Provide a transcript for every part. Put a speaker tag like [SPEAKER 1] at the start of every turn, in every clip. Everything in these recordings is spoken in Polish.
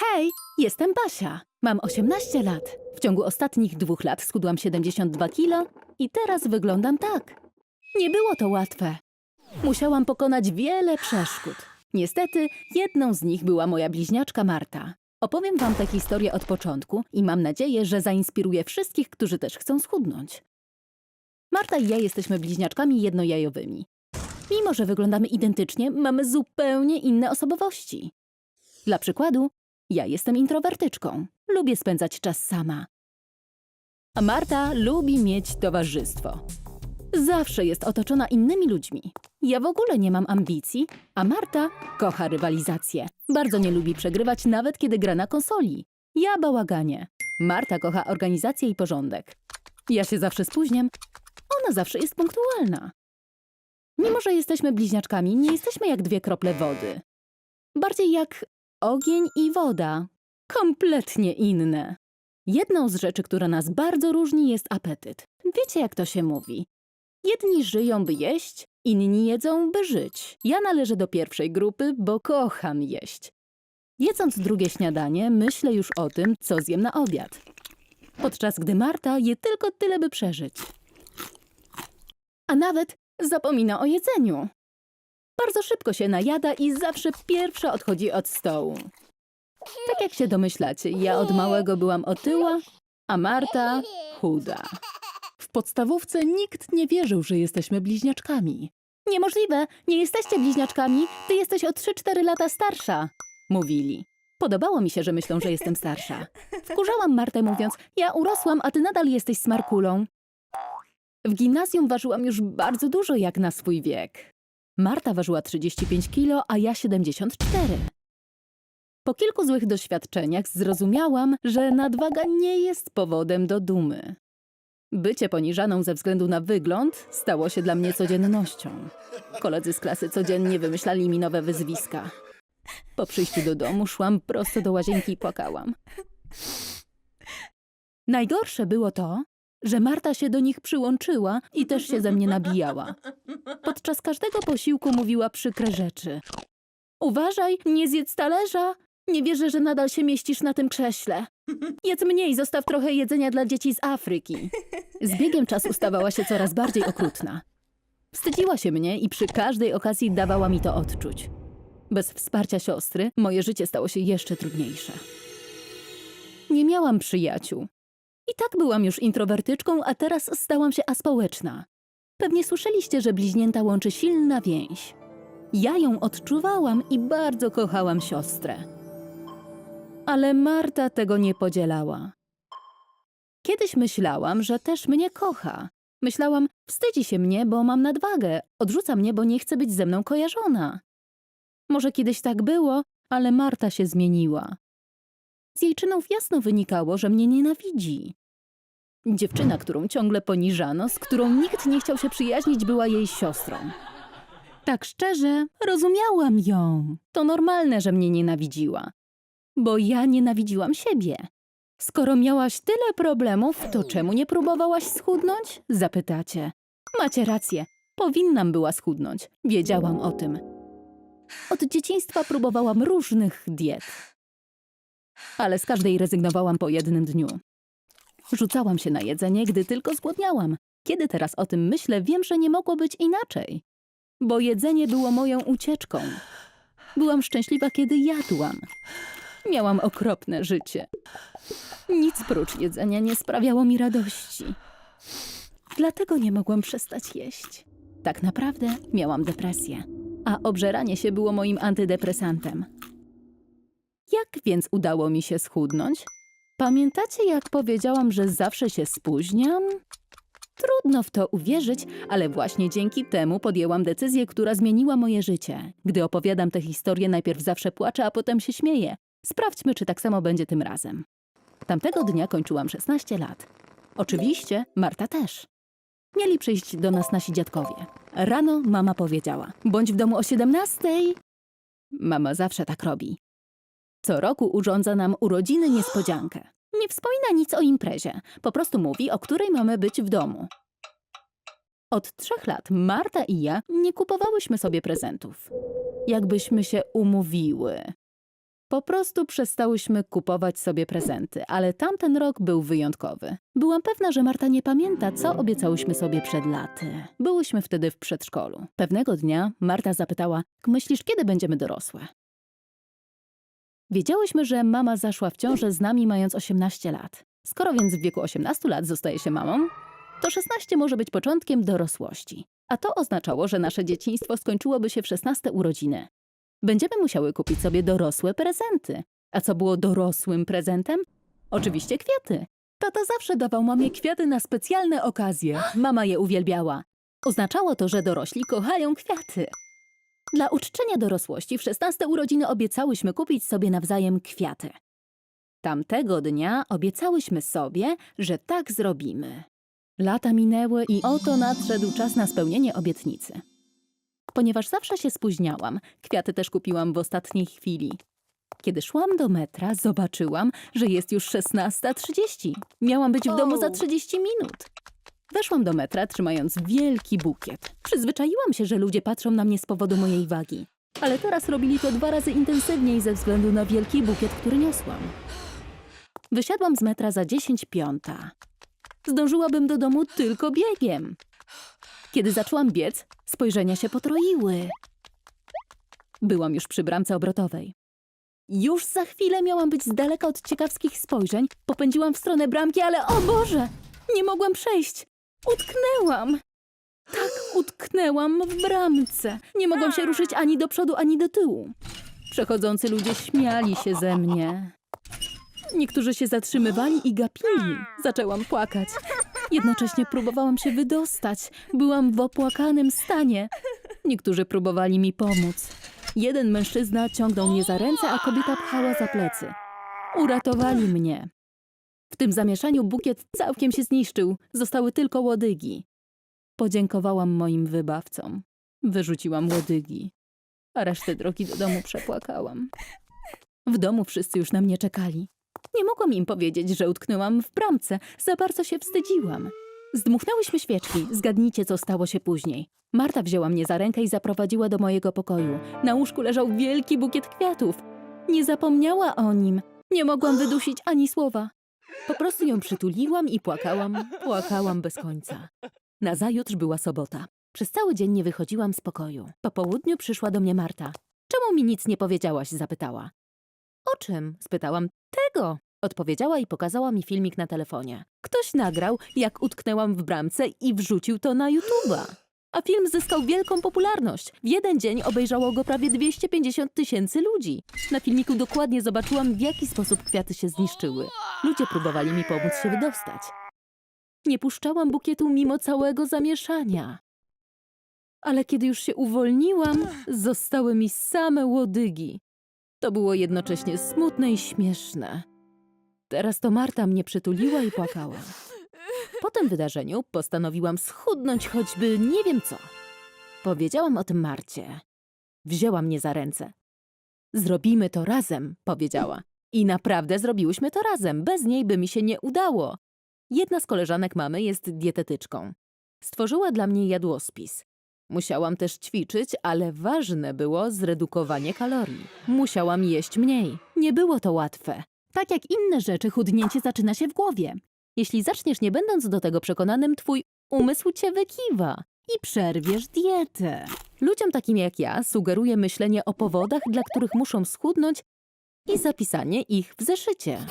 [SPEAKER 1] Hej, jestem Basia. Mam 18 lat. W ciągu ostatnich dwóch lat schudłam 72 kilo i teraz wyglądam tak. Nie było to łatwe. Musiałam pokonać wiele przeszkód. Niestety, jedną z nich była moja bliźniaczka Marta. Opowiem wam tę historię od początku i mam nadzieję, że zainspiruje wszystkich, którzy też chcą schudnąć. Marta i ja jesteśmy bliźniaczkami jednojajowymi. Mimo, że wyglądamy identycznie, mamy zupełnie inne osobowości. Dla przykładu, ja jestem introwertyczką. Lubię spędzać czas sama. A Marta lubi mieć towarzystwo. Zawsze jest otoczona innymi ludźmi. Ja w ogóle nie mam ambicji, a Marta kocha rywalizację. Bardzo nie lubi przegrywać, nawet kiedy gra na konsoli. Ja bałaganie. Marta kocha organizację i porządek. Ja się zawsze spóźniam, ona zawsze jest punktualna. Mimo, że jesteśmy bliźniaczkami, nie jesteśmy jak dwie krople wody. Bardziej jak ogień i woda. Kompletnie inne. Jedną z rzeczy, która nas bardzo różni, jest apetyt. Wiecie, jak to się mówi? Jedni żyją, by jeść, inni jedzą, by żyć. Ja należę do pierwszej grupy, bo kocham jeść. Jedząc drugie śniadanie, myślę już o tym, co zjem na obiad. Podczas gdy Marta je tylko tyle, by przeżyć. A nawet zapomina o jedzeniu. Bardzo szybko się najada i zawsze pierwsza odchodzi od stołu. Tak jak się domyślacie, ja od małego byłam otyła, a Marta chuda. W podstawówce nikt nie wierzył, że jesteśmy bliźniaczkami. Niemożliwe, nie jesteście bliźniaczkami, ty jesteś o 3-4 lata starsza, mówili. Podobało mi się, że myślą, że jestem starsza. Wkurzałam Martę mówiąc, ja urosłam, a ty nadal jesteś smarkulą. W gimnazjum ważyłam już bardzo dużo jak na swój wiek. Marta ważyła 35 kilo, a ja 74. Po kilku złych doświadczeniach zrozumiałam, że nadwaga nie jest powodem do dumy. Bycie poniżaną ze względu na wygląd stało się dla mnie codziennością. Koledzy z klasy codziennie wymyślali mi nowe wyzwiska. Po przyjściu do domu szłam prosto do łazienki i płakałam. Najgorsze było to, że Marta się do nich przyłączyła i też się ze mnie nabijała. Podczas każdego posiłku mówiła przykre rzeczy. Uważaj, nie zjedz talerza. Nie wierzę, że nadal się mieścisz na tym krześle. Jedz mniej, zostaw trochę jedzenia dla dzieci z Afryki. Z biegiem czasu stawała się coraz bardziej okrutna. Wstydziła się mnie i przy każdej okazji dawała mi to odczuć. Bez wsparcia siostry moje życie stało się jeszcze trudniejsze. Nie miałam przyjaciół. I tak byłam już introwertyczką, a teraz stałam się aspołeczna. Pewnie słyszeliście, że bliźnięta łączy silna więź. Ja ją odczuwałam i bardzo kochałam siostrę. Ale Marta tego nie podzielała. Kiedyś myślałam, że też mnie kocha. Myślałam, wstydzi się mnie, bo mam nadwagę, odrzuca mnie, bo nie chce być ze mną kojarzona. Może kiedyś tak było, ale Marta się zmieniła. Z jej czynów jasno wynikało, że mnie nienawidzi. Dziewczyna, którą ciągle poniżano, z którą nikt nie chciał się przyjaźnić, była jej siostrą. Tak szczerze, rozumiałam ją. To normalne, że mnie nienawidziła. Bo ja nienawidziłam siebie. Skoro miałaś tyle problemów, to czemu nie próbowałaś schudnąć? Zapytacie. Macie rację. Powinnam była schudnąć. Wiedziałam o tym. Od dzieciństwa próbowałam różnych diet. Ale z każdej rezygnowałam po jednym dniu. Rzucałam się na jedzenie, gdy tylko zgłodniałam. Kiedy teraz o tym myślę, wiem, że nie mogło być inaczej. Bo jedzenie było moją ucieczką. Byłam szczęśliwa, kiedy jadłam. Miałam okropne życie. Nic prócz jedzenia nie sprawiało mi radości. Dlatego nie mogłam przestać jeść. Tak naprawdę miałam depresję, a obżeranie się było moim antydepresantem. Jak więc udało mi się schudnąć? Pamiętacie, jak powiedziałam, że zawsze się spóźniam? Trudno w to uwierzyć, ale właśnie dzięki temu podjęłam decyzję, która zmieniła moje życie. Gdy opowiadam tę historię, najpierw zawsze płaczę, a potem się śmieję. Sprawdźmy, czy tak samo będzie tym razem. Tamtego dnia kończyłam 16 lat. Oczywiście Marta też. Mieli przyjść do nas nasi dziadkowie. Rano mama powiedziała: Bądź w domu o 17. Mama zawsze tak robi. Co roku urządza nam urodziny niespodziankę. Nie wspomina nic o imprezie, po prostu mówi, o której mamy być w domu. Od trzech lat Marta i ja nie kupowałyśmy sobie prezentów. Jakbyśmy się umówiły. Po prostu przestałyśmy kupować sobie prezenty, ale tamten rok był wyjątkowy. Byłam pewna, że Marta nie pamięta, co obiecałyśmy sobie przed laty. Byłyśmy wtedy w przedszkolu. Pewnego dnia Marta zapytała: Myślisz, kiedy będziemy dorosłe? Wiedziałyśmy, że mama zaszła w ciążę z nami mając 18 lat. Skoro więc w wieku 18 lat zostaje się mamą, to 16 może być początkiem dorosłości. A to oznaczało, że nasze dzieciństwo skończyłoby się w 16 urodziny. Będziemy musiały kupić sobie dorosłe prezenty. A co było dorosłym prezentem? Oczywiście kwiaty. Tata zawsze dawał mamie kwiaty na specjalne okazje. Mama je uwielbiała. Oznaczało to, że dorośli kochają kwiaty. Dla uczczenia dorosłości w 16 urodziny obiecałyśmy kupić sobie nawzajem kwiaty. Tamtego dnia obiecałyśmy sobie, że tak zrobimy. Lata minęły i oto nadszedł czas na spełnienie obietnicy. Ponieważ zawsze się spóźniałam, kwiaty też kupiłam w ostatniej chwili. Kiedy szłam do metra, zobaczyłam, że jest już 16.30. Miałam być w domu za
[SPEAKER 2] O.
[SPEAKER 1] 30 minut. Weszłam do metra, trzymając wielki bukiet. Przyzwyczaiłam się, że ludzie patrzą na mnie z powodu mojej wagi. Ale teraz robili to dwa razy intensywniej ze względu na wielki bukiet, który niosłam. Wysiadłam z metra za 10 piąta. Zdążyłabym do domu tylko biegiem. Kiedy zaczęłam biec, spojrzenia się potroiły. Byłam już przy bramce obrotowej. Już za chwilę miałam być z daleka od ciekawskich spojrzeń. Popędziłam w stronę bramki, ale o Boże! Nie mogłam przejść. Utknęłam. Tak, utknęłam w bramce. Nie mogłam się ruszyć ani do przodu, ani do tyłu. Przechodzący ludzie śmiali się ze mnie. Niektórzy się zatrzymywali i gapili. Zaczęłam płakać. Jednocześnie próbowałam się wydostać. Byłam w opłakanym stanie. Niektórzy próbowali mi pomóc. Jeden mężczyzna ciągnął mnie za ręce, a kobieta pchała za plecy. Uratowali mnie. W tym zamieszaniu bukiet całkiem się zniszczył. Zostały tylko łodygi. Podziękowałam moim wybawcom. Wyrzuciłam łodygi. A resztę drogi do domu przepłakałam. W domu wszyscy już na mnie czekali. Nie mogłam im powiedzieć, że utknęłam w bramce. Za bardzo się wstydziłam. Zdmuchnęłyśmy świeczki. Zgadnijcie, co stało się później. Marta wzięła mnie za rękę i zaprowadziła do mojego pokoju. Na łóżku leżał wielki bukiet kwiatów. Nie zapomniała o nim. Nie mogłam wydusić ani słowa. Po prostu ją przytuliłam i płakałam, płakałam bez końca. Nazajutrz była sobota. Przez cały dzień nie wychodziłam z pokoju. Po południu przyszła do mnie Marta. Czemu mi nic nie powiedziałaś? zapytała. O czym? spytałam. Tego! Odpowiedziała i pokazała mi filmik na telefonie. Ktoś nagrał, jak utknęłam w bramce i wrzucił to na YouTube'a. A film zyskał wielką popularność. W jeden dzień obejrzało go prawie 250 tysięcy ludzi. Na filmiku dokładnie zobaczyłam, w jaki sposób kwiaty się zniszczyły. Ludzie próbowali mi pomóc się wydostać. Nie puszczałam bukietu mimo całego zamieszania. Ale kiedy już się uwolniłam, zostały mi same łodygi. To było jednocześnie smutne i śmieszne. Teraz to Marta mnie przytuliła i płakała. Po tym wydarzeniu postanowiłam schudnąć choćby nie wiem co. Powiedziałam o tym Marcie. Wzięła mnie za ręce. Zrobimy to razem, powiedziała. I naprawdę zrobiłyśmy to razem. Bez niej by mi się nie udało. Jedna z koleżanek mamy jest dietetyczką. Stworzyła dla mnie jadłospis. Musiałam też ćwiczyć, ale ważne było zredukowanie kalorii. Musiałam jeść mniej. Nie było to łatwe. Tak jak inne rzeczy, chudnięcie zaczyna się w głowie. Jeśli zaczniesz nie będąc do tego przekonanym, twój umysł cię wykiwa i przerwiesz dietę. Ludziom takim jak ja sugeruję myślenie o powodach, dla których muszą schudnąć i zapisanie ich w zeszycie.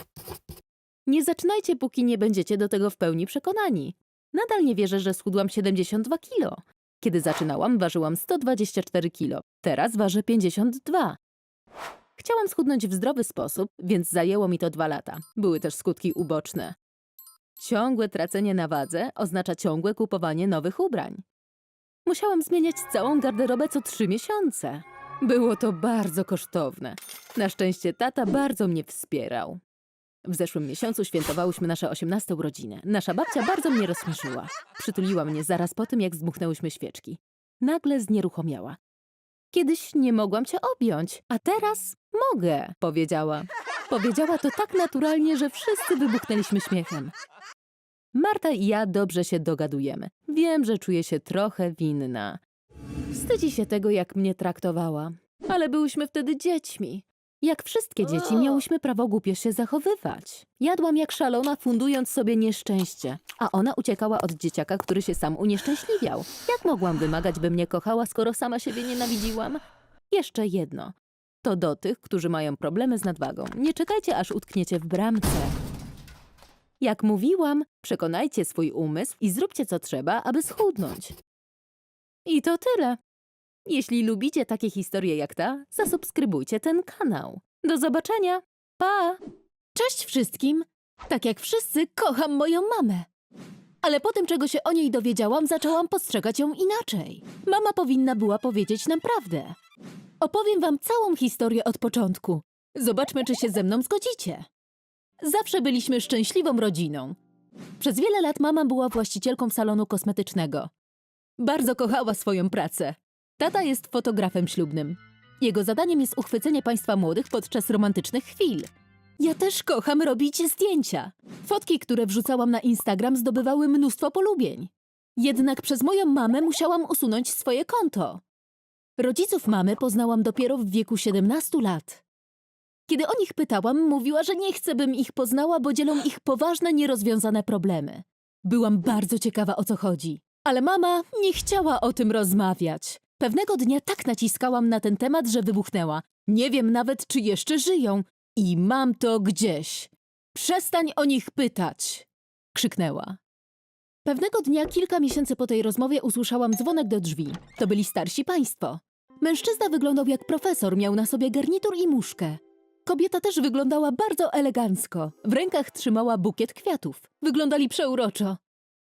[SPEAKER 1] Nie zaczynajcie, póki nie będziecie do tego w pełni przekonani. Nadal nie wierzę, że schudłam 72 kilo. Kiedy zaczynałam, ważyłam 124 kilo. Teraz ważę 52. Chciałam schudnąć w zdrowy sposób, więc zajęło mi to dwa lata. Były też skutki uboczne. Ciągłe tracenie na wadze oznacza ciągłe kupowanie nowych ubrań. Musiałam zmieniać całą garderobę co trzy miesiące. Było to bardzo kosztowne. Na szczęście tata bardzo mnie wspierał. W zeszłym miesiącu świętowałyśmy nasze 18 urodziny. Nasza babcia bardzo mnie rozśmieszyła. Przytuliła mnie zaraz po tym, jak zdmuchnęłyśmy świeczki. Nagle znieruchomiała. Kiedyś nie mogłam cię objąć, a teraz mogę, powiedziała. Powiedziała to tak naturalnie, że wszyscy wybuchnęliśmy śmiechem. Marta i ja dobrze się dogadujemy. Wiem, że czuję się trochę winna. Wstydzi się tego, jak mnie traktowała. Ale byłyśmy wtedy dziećmi. Jak wszystkie dzieci, miałyśmy prawo głupio się zachowywać. Jadłam jak szalona, fundując sobie nieszczęście, a ona uciekała od dzieciaka, który się sam unieszczęśliwiał. Jak mogłam wymagać, by mnie kochała, skoro sama siebie nienawidziłam? Jeszcze jedno. To do tych, którzy mają problemy z nadwagą. Nie czekajcie, aż utkniecie w bramce. Jak mówiłam, przekonajcie swój umysł i zróbcie co trzeba, aby schudnąć. I to tyle. Jeśli lubicie takie historie jak ta, zasubskrybujcie ten kanał. Do zobaczenia. Pa! Cześć wszystkim! Tak jak wszyscy, kocham moją mamę. Ale po tym, czego się o niej dowiedziałam, zaczęłam postrzegać ją inaczej. Mama powinna była powiedzieć nam prawdę. Opowiem wam całą historię od początku. Zobaczmy, czy się ze mną zgodzicie. Zawsze byliśmy szczęśliwą rodziną. Przez wiele lat mama była właścicielką salonu kosmetycznego. Bardzo kochała swoją pracę. Tata jest fotografem ślubnym. Jego zadaniem jest uchwycenie państwa młodych podczas romantycznych chwil. Ja też kocham robić zdjęcia. Fotki, które wrzucałam na Instagram, zdobywały mnóstwo polubień. Jednak przez moją mamę musiałam usunąć swoje konto. Rodziców mamy poznałam dopiero w wieku 17 lat. Kiedy o nich pytałam, mówiła, że nie chce, bym ich poznała, bo dzielą ich poważne, nierozwiązane problemy. Byłam bardzo ciekawa, o co chodzi. Ale mama nie chciała o tym rozmawiać. Pewnego dnia tak naciskałam na ten temat, że wybuchnęła. Nie wiem nawet, czy jeszcze żyją. I mam to gdzieś. Przestań o nich pytać! krzyknęła. Pewnego dnia, kilka miesięcy po tej rozmowie, usłyszałam dzwonek do drzwi. To byli starsi państwo. Mężczyzna wyglądał jak profesor, miał na sobie garnitur i muszkę. Kobieta też wyglądała bardzo elegancko. W rękach trzymała bukiet kwiatów. Wyglądali przeuroczo.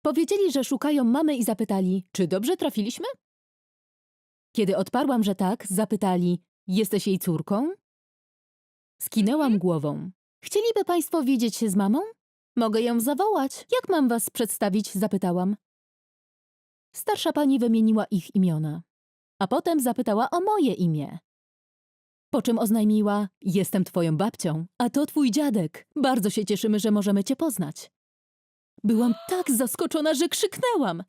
[SPEAKER 1] Powiedzieli, że szukają mamy i zapytali, czy dobrze trafiliśmy? Kiedy odparłam, że tak, zapytali, jesteś jej córką? Skinęłam głową. Chcieliby państwo widzieć się z mamą? Mogę ją zawołać. Jak mam was przedstawić? zapytałam. Starsza pani wymieniła ich imiona, a potem zapytała o moje imię. Po czym oznajmiła: Jestem twoją babcią, a to twój dziadek. Bardzo się cieszymy, że możemy cię poznać. Byłam tak zaskoczona, że krzyknęłam.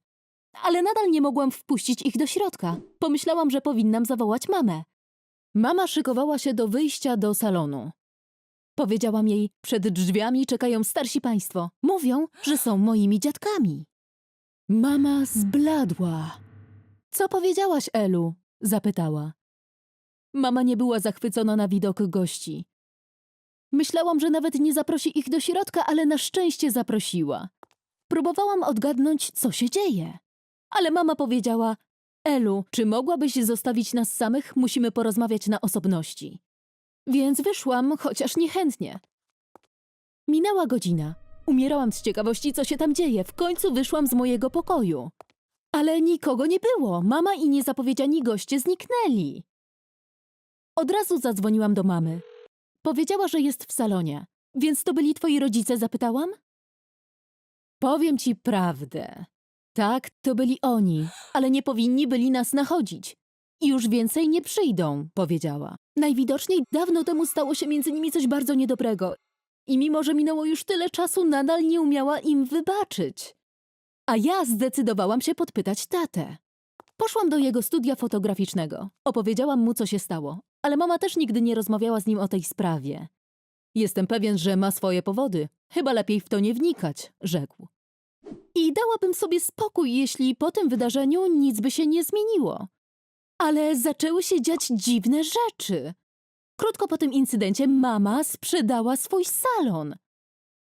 [SPEAKER 1] Ale nadal nie mogłam wpuścić ich do środka. Pomyślałam, że powinnam zawołać mamę. Mama szykowała się do wyjścia do salonu. Powiedziałam jej, przed drzwiami czekają starsi państwo. Mówią, że są moimi dziadkami. Mama zbladła. Co powiedziałaś, Elu? zapytała. Mama nie była zachwycona na widok gości. Myślałam, że nawet nie zaprosi ich do środka, ale na szczęście zaprosiła. Próbowałam odgadnąć, co się dzieje. Ale mama powiedziała: Elu, czy mogłabyś zostawić nas samych? Musimy porozmawiać na osobności. Więc wyszłam, chociaż niechętnie. Minęła godzina. Umierałam z ciekawości, co się tam dzieje. W końcu wyszłam z mojego pokoju. Ale nikogo nie było. Mama i niezapowiedziani goście zniknęli. Od razu zadzwoniłam do mamy. Powiedziała, że jest w salonie. Więc to byli twoi rodzice, zapytałam? Powiem ci prawdę. Tak, to byli oni, ale nie powinni byli nas nachodzić. I już więcej nie przyjdą, powiedziała. Najwidoczniej dawno temu stało się między nimi coś bardzo niedobrego. I mimo, że minęło już tyle czasu, nadal nie umiała im wybaczyć. A ja zdecydowałam się podpytać tatę. Poszłam do jego studia fotograficznego. Opowiedziałam mu, co się stało, ale mama też nigdy nie rozmawiała z nim o tej sprawie. Jestem pewien, że ma swoje powody. Chyba lepiej w to nie wnikać, rzekł. I dałabym sobie spokój, jeśli po tym wydarzeniu nic by się nie zmieniło. Ale zaczęły się dziać dziwne rzeczy. Krótko po tym incydencie mama sprzedała swój salon.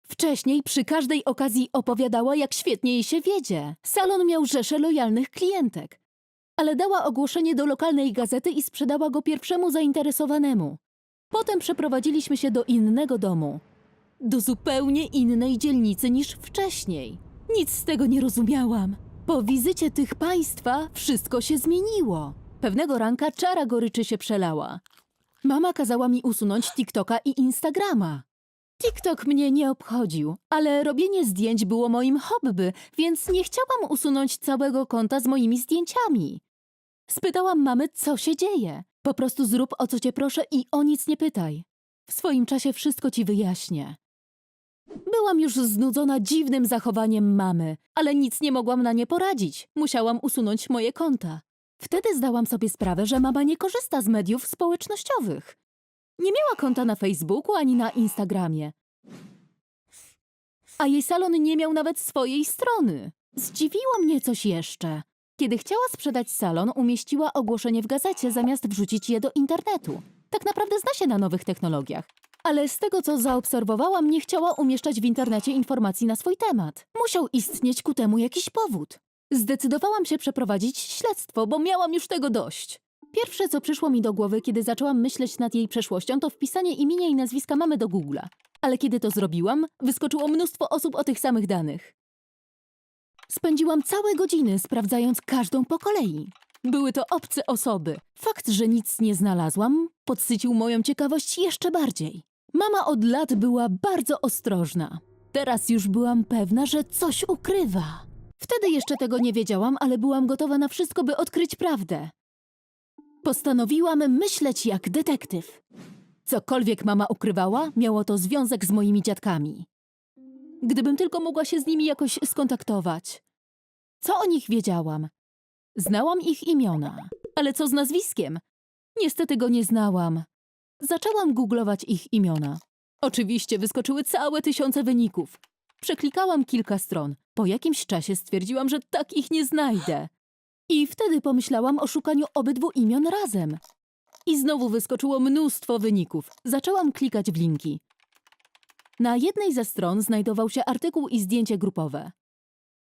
[SPEAKER 1] Wcześniej przy każdej okazji opowiadała, jak świetnie jej się wiedzie. Salon miał rzeszę lojalnych klientek. Ale dała ogłoszenie do lokalnej gazety i sprzedała go pierwszemu zainteresowanemu. Potem przeprowadziliśmy się do innego domu. Do zupełnie innej dzielnicy niż wcześniej. Nic z tego nie rozumiałam. Po wizycie tych państwa wszystko się zmieniło. Pewnego ranka czara goryczy się przelała. Mama kazała mi usunąć TikToka i Instagrama. TikTok mnie nie obchodził, ale robienie zdjęć było moim hobby, więc nie chciałam usunąć całego konta z moimi zdjęciami. Spytałam mamy, co się dzieje. Po prostu zrób o co cię proszę i o nic nie pytaj. W swoim czasie wszystko ci wyjaśnię. Byłam już znudzona dziwnym zachowaniem mamy, ale nic nie mogłam na nie poradzić. Musiałam usunąć moje konta. Wtedy zdałam sobie sprawę, że mama nie korzysta z mediów społecznościowych. Nie miała konta na Facebooku ani na Instagramie. A jej salon nie miał nawet swojej strony. Zdziwiło mnie coś jeszcze. Kiedy chciała sprzedać salon, umieściła ogłoszenie w gazecie zamiast wrzucić je do internetu. Tak naprawdę zna się na nowych technologiach. Ale z tego, co zaobserwowałam, nie chciała umieszczać w internecie informacji na swój temat. Musiał istnieć ku temu jakiś powód. Zdecydowałam się przeprowadzić śledztwo, bo miałam już tego dość. Pierwsze, co przyszło mi do głowy, kiedy zaczęłam myśleć nad jej przeszłością, to wpisanie imienia i nazwiska mamy do Google'a. Ale kiedy to zrobiłam, wyskoczyło mnóstwo osób o tych samych danych. Spędziłam całe godziny sprawdzając każdą po kolei. Były to obce osoby. Fakt, że nic nie znalazłam, podsycił moją ciekawość jeszcze bardziej. Mama od lat była bardzo ostrożna. Teraz już byłam pewna, że coś ukrywa. Wtedy jeszcze tego nie wiedziałam, ale byłam gotowa na wszystko, by odkryć prawdę. Postanowiłam myśleć jak detektyw. Cokolwiek mama ukrywała, miało to związek z moimi dziadkami. Gdybym tylko mogła się z nimi jakoś skontaktować. Co o nich wiedziałam? Znałam ich imiona, ale co z nazwiskiem? Niestety go nie znałam. Zaczęłam googlować ich imiona. Oczywiście wyskoczyły całe tysiące wyników. Przeklikałam kilka stron. Po jakimś czasie stwierdziłam, że tak ich nie znajdę. I wtedy pomyślałam o szukaniu obydwu imion razem. I znowu wyskoczyło mnóstwo wyników. Zaczęłam klikać w linki. Na jednej ze stron znajdował się artykuł i zdjęcie grupowe.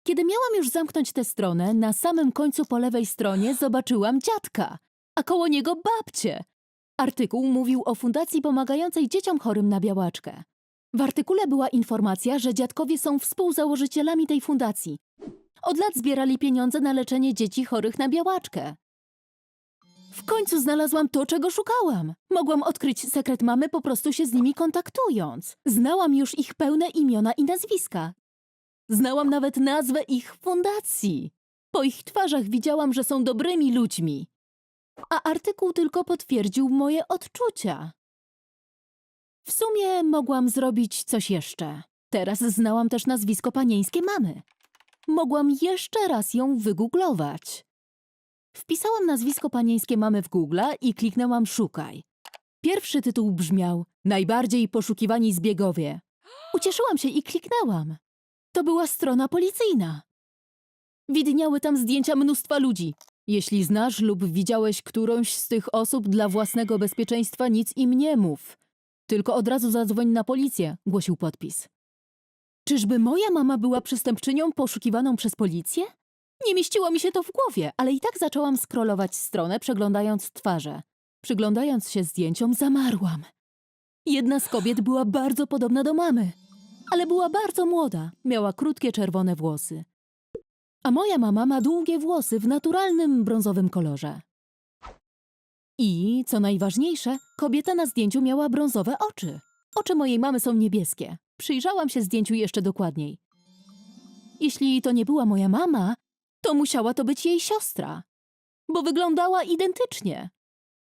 [SPEAKER 1] Kiedy miałam już zamknąć tę stronę, na samym końcu po lewej stronie zobaczyłam dziadka, a koło niego babcię. Artykuł mówił o fundacji pomagającej dzieciom chorym na białaczkę. W artykule była informacja, że dziadkowie są współzałożycielami tej fundacji. Od lat zbierali pieniądze na leczenie dzieci chorych na białaczkę. W końcu znalazłam to, czego szukałam. Mogłam odkryć sekret mamy po prostu się z nimi kontaktując. Znałam już ich pełne imiona i nazwiska. Znałam nawet nazwę ich fundacji. Po ich twarzach widziałam, że są dobrymi ludźmi. A artykuł tylko potwierdził moje odczucia. W sumie mogłam zrobić coś jeszcze. Teraz znałam też nazwisko panieńskie mamy. Mogłam jeszcze raz ją wygooglować. Wpisałam nazwisko panieńskie mamy w Google i kliknęłam szukaj. Pierwszy tytuł brzmiał Najbardziej poszukiwani zbiegowie. Ucieszyłam się i kliknęłam. To była strona policyjna. Widniały tam zdjęcia mnóstwa ludzi. Jeśli znasz lub widziałeś którąś z tych osób dla własnego bezpieczeństwa, nic im nie mów. Tylko od razu zadzwoń na policję, głosił podpis. Czyżby moja mama była przestępczynią poszukiwaną przez policję? Nie mieściło mi się to w głowie, ale i tak zaczęłam scrollować stronę, przeglądając twarze. Przyglądając się zdjęciom, zamarłam. Jedna z kobiet była bardzo podobna do mamy, ale była bardzo młoda, miała krótkie czerwone włosy. A moja mama ma długie włosy w naturalnym brązowym kolorze. I, co najważniejsze, kobieta na zdjęciu miała brązowe oczy. Oczy mojej mamy są niebieskie. Przyjrzałam się zdjęciu jeszcze dokładniej. Jeśli to nie była moja mama, to musiała to być jej siostra, bo wyglądała identycznie.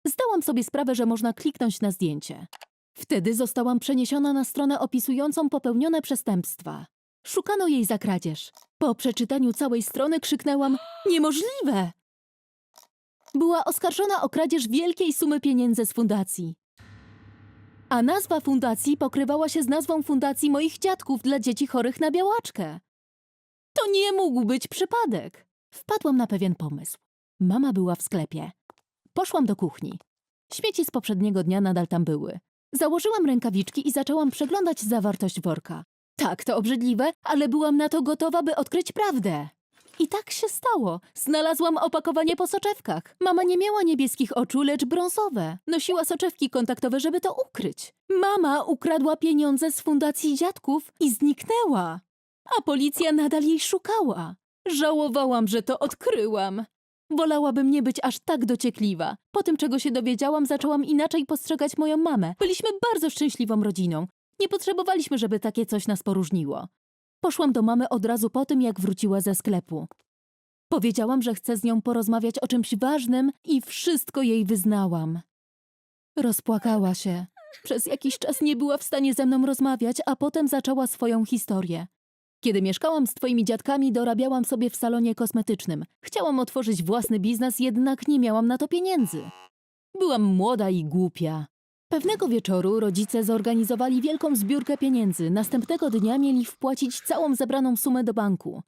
[SPEAKER 1] Zdałam sobie sprawę, że można kliknąć na zdjęcie. Wtedy zostałam przeniesiona na stronę opisującą popełnione przestępstwa. Szukano jej za kradzież. Po przeczytaniu całej strony krzyknęłam: Niemożliwe! Była oskarżona o kradzież wielkiej sumy pieniędzy z fundacji. A nazwa fundacji pokrywała się z nazwą fundacji moich dziadków dla dzieci chorych na białaczkę. To nie mógł być przypadek. Wpadłam na pewien pomysł. Mama była w sklepie. Poszłam do kuchni. Śmieci z poprzedniego dnia nadal tam były. Założyłam rękawiczki i zaczęłam przeglądać zawartość worka. Tak, to obrzydliwe, ale byłam na to gotowa, by odkryć prawdę. I tak się stało. Znalazłam opakowanie po soczewkach. Mama nie miała niebieskich oczu, lecz brązowe. Nosiła soczewki kontaktowe, żeby to ukryć. Mama ukradła pieniądze z fundacji dziadków i zniknęła. A policja nadal jej szukała. Żałowałam, że to odkryłam. Wolałabym nie być aż tak dociekliwa. Po tym, czego się dowiedziałam, zaczęłam inaczej postrzegać moją mamę. Byliśmy bardzo szczęśliwą rodziną. Nie potrzebowaliśmy, żeby takie coś nas poróżniło. Poszłam do mamy od razu po tym, jak wróciła ze sklepu. Powiedziałam, że chcę z nią porozmawiać o czymś ważnym i wszystko jej wyznałam. Rozpłakała się. Przez jakiś czas nie była w stanie ze mną rozmawiać, a potem zaczęła swoją historię. Kiedy mieszkałam z twoimi dziadkami, dorabiałam sobie w salonie kosmetycznym. Chciałam otworzyć własny biznes, jednak nie miałam na to pieniędzy. Byłam młoda i głupia. Pewnego wieczoru rodzice zorganizowali wielką zbiórkę pieniędzy. Następnego dnia mieli wpłacić całą zebraną sumę do banku.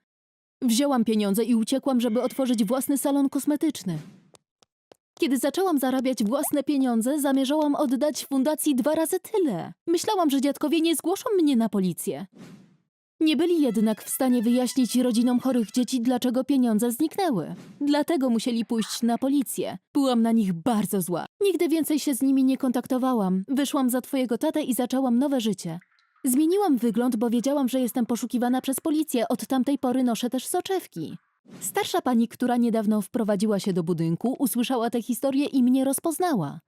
[SPEAKER 1] Wzięłam pieniądze i uciekłam, żeby otworzyć własny salon kosmetyczny. Kiedy zaczęłam zarabiać własne pieniądze, zamierzałam oddać fundacji dwa razy tyle. Myślałam, że dziadkowie nie zgłoszą mnie na policję. Nie byli jednak w stanie wyjaśnić rodzinom chorych dzieci, dlaczego pieniądze zniknęły. Dlatego musieli pójść na policję. Byłam na nich bardzo zła. Nigdy więcej się z nimi nie kontaktowałam. Wyszłam za twojego tatę i zaczęłam nowe życie. Zmieniłam wygląd, bo wiedziałam, że jestem poszukiwana przez policję. Od tamtej pory noszę też soczewki. Starsza pani, która niedawno wprowadziła się do budynku, usłyszała tę historię i mnie rozpoznała.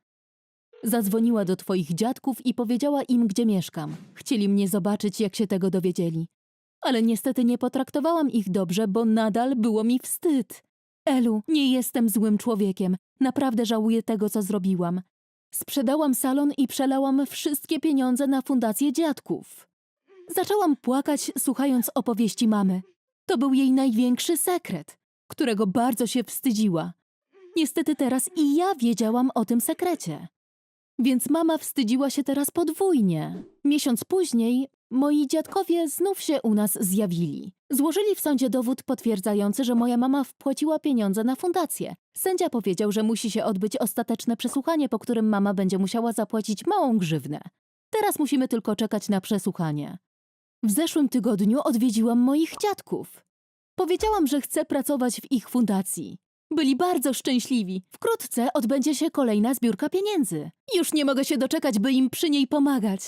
[SPEAKER 1] Zadzwoniła do twoich dziadków i powiedziała im, gdzie mieszkam. Chcieli mnie zobaczyć, jak się tego dowiedzieli. Ale niestety nie potraktowałam ich dobrze, bo nadal było mi wstyd. Elu, nie jestem złym człowiekiem. Naprawdę żałuję tego, co zrobiłam. Sprzedałam salon i przelałam wszystkie pieniądze na fundację dziadków. Zaczęłam płakać, słuchając opowieści mamy. To był jej największy sekret, którego bardzo się wstydziła. Niestety teraz i ja wiedziałam o tym sekrecie. Więc mama wstydziła się teraz podwójnie. Miesiąc później moi dziadkowie znów się u nas zjawili. Złożyli w sądzie dowód potwierdzający, że moja mama wpłaciła pieniądze na fundację. Sędzia powiedział, że musi się odbyć ostateczne przesłuchanie, po którym mama będzie musiała zapłacić małą grzywnę. Teraz musimy tylko czekać na przesłuchanie. W zeszłym tygodniu odwiedziłam moich dziadków. Powiedziałam, że chcę pracować w ich fundacji. Byli bardzo szczęśliwi. Wkrótce odbędzie się kolejna zbiórka pieniędzy. Już nie mogę się doczekać, by im przy niej pomagać.